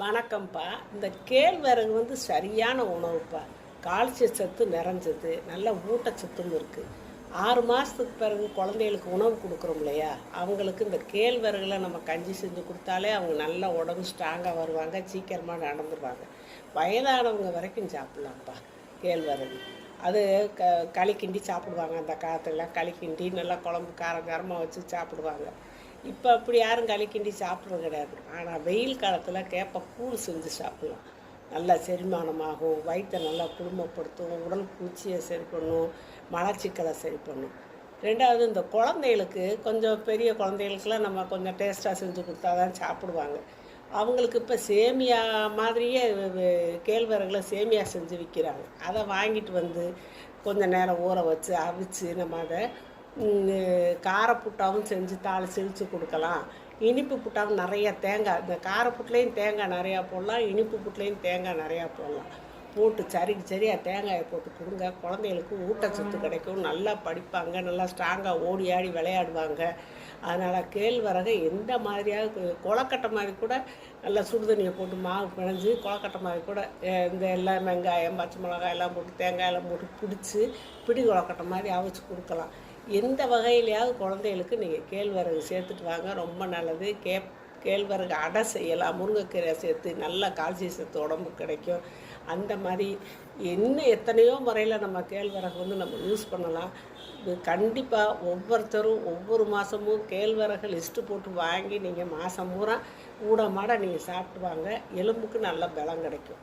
வணக்கம்ப்பா. இந்த கேழ்வரகு வந்து சரியான உணவுப்பா. கால்சிய சத்து நிறைஞ்சது நல்ல ஊட்டச்சத்தும் இருக்குது ஆறு மாதத்துக்கு பிறகு குழந்தைகளுக்கு உணவு கொடுக்குறோம் இல்லையா? அவங்களுக்கு இந்த கேழ்வரகுல நம்ம கஞ்சி செஞ்சு கொடுத்தாலே அவங்க நல்ல உடம்பு ஸ்ட்ராங்காக வருவாங்க சீக்கிரமாக நடந்துருவாங்க. வயதானவங்க வரைக்கும் சாப்பிட்லாம்ப்பா கேழ்வரகு. அது க களி கிண்டி சாப்பிடுவாங்க அந்த காலத்துலலாம் களி கிண்டி நல்லா குழம்பு காரம் காரமாக வச்சு சாப்பிடுவாங்க. இப்போ அப்படி யாரும் களி கிண்டி சாப்பிட்றது கிடையாது. ஆனால் வெயில் காலத்தில் கேப்ப கூழ் செஞ்சு சாப்பிட்லாம். நல்லா செரிமானமாகும் வயிற்றை நல்லா குடும்பப்படுத்தும் உடல் பூச்சியை சரி பண்ணும் மலச்சிக்கலை சரி பண்ணும் ரெண்டாவது இந்த குழந்தைகளுக்கு கொஞ்சம் பெரிய குழந்தைகளுக்குலாம் நம்ம கொஞ்சம் டேஸ்ட்டாக செஞ்சு கொடுத்தா தான் சாப்பிடுவாங்க. அவங்களுக்கு இப்போ சேமியா மாதிரியே வெ- கேழ்வரகுல சேமியா செஞ்சு விற்கிறாங்க அதை வாங்கிட்டு வந்து கொஞ்சம் நேரம் ஊற வச்சு அவிச்சு நம்ம அதை காரப்புட்டாவும் செஞ்சு தாளி செழிச்சு கொடுக்கலாம். இனிப்பு புட்டாவும் நிறைய தேங்காய் இந்த காரப்புட்லேயும் தேங்காய் நிறையா போடலாம் இனிப்பு புட்லேயும் தேங்காய் நிறையா போடலாம். போட்டு சரிக்கு சரியாக தேங்காயை போட்டு கொடுங்க. குழந்தைகளுக்கு ஊட்டச்சத்து கிடைக்கும். நல்லா படிப்பாங்க நல்லா ஸ்ட்ராங்காக ஓடி ஆடி விளையாடுவாங்க. அதனால் கேழ்வரகை எந்த மாதிரியாவது கொலக்கட்டை மாதிரி கூட நல்லா சுடுதண்ணியை போட்டு மாவு பிணைஞ்சு கொலக்கட்டை மாதிரி கூட இந்த எல்லாம் வெங்காயம் பச்சை மிளகாய் எல்லாம் போட்டு தேங்காய் எல்லாம் போட்டு பிடிச்சி பிடி கொலக்கட்டை மாதிரி அவிச்சு கொடுக்கலாம். எந்த வகையிலையாவது குழந்தைகளுக்கு நீங்கள் கேழ்வரகு சேர்த்துட்டு வாங்க ரொம்ப நல்லது. கே கேழ்வரகு அடை செய்யலாம் முருங்கைக்கீரை சேர்த்து நல்ல கால்சிய சேர்த்து உடம்பு கிடைக்கும். அந்த மாதிரி என்ன எத்தனையோ முறையில் நம்ம கேழ்வரகு வந்து நம்ம யூஸ் பண்ணலாம். இது கண்டிப்பாக ஒவ்வொருத்தரும் ஒவ்வொரு மாதமும் கேழ்வரகு லிஸ்ட்டு போட்டு வாங்கி நீங்கள் மாதம் பூரா கூட மாட நீங்கள் சாப்பிட்டு வாங்க. எலும்புக்கு நல்ல பலம் கிடைக்கும்.